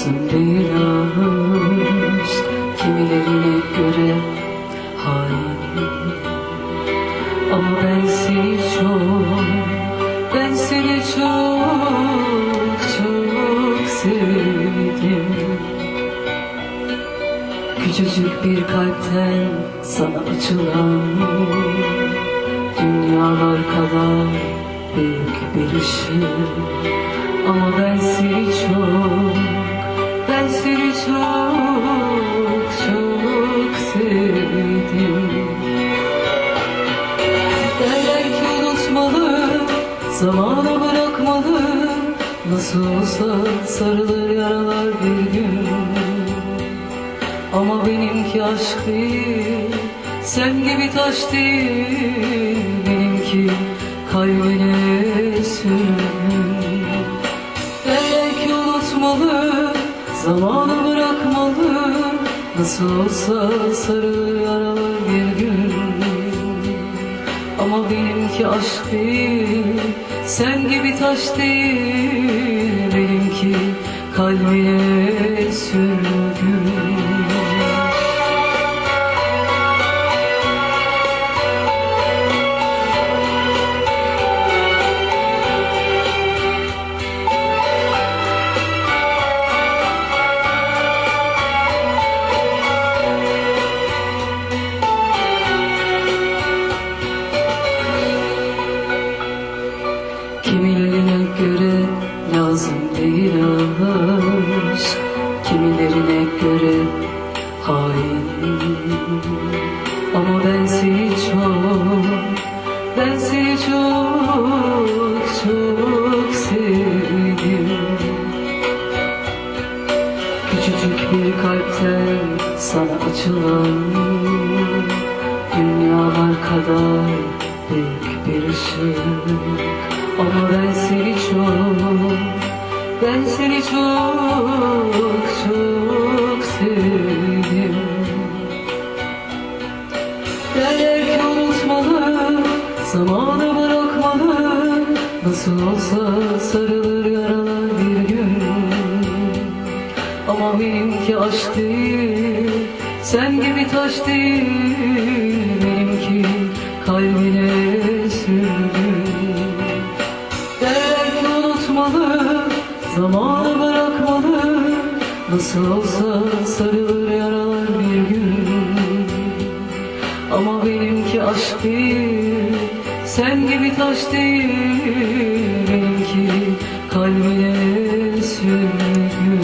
değil aşk Kimilerine göre hain Ama ben seni çok, ben seni çok çok sevdim. Küçücük bir kalpten sana açılan Dünyalar kadar büyük bir ışık. Ama ben seni çok, seni çok çok sevdim. Derler unutmalı, zamana bırakmalı. Nasıl olsa sarılır yaralar bir gün. Ama benimki aşk Sen gibi taş Benimki kalbine sürgün. Unutmalı Zamanı bırakmalı Nasıl olsa sarılır yaralar bir gün. Ama benimki aşk değil Sen gibi taş değil Benimki kalbine sürgün Ama ben seni çok, ben seni çok çok sevdim. Küçücük bir kalpten sana açılan Dünyalar kadar büyük bir ışık. Ama ben seni çok, ben seni çok çok sevdim bırakmalı Nasıl olsa sarılır yaralar bir gün. Ama benimki aşk değil Sen gibi taş değil. Benimki kalbine sürgün Derler ki unutmalı Zamanı bırakmalı Nasıl olsa sarılır yaralar bir gün. Ama benimki aşk değil sen gibi taş değilim ki kalbine sürgün.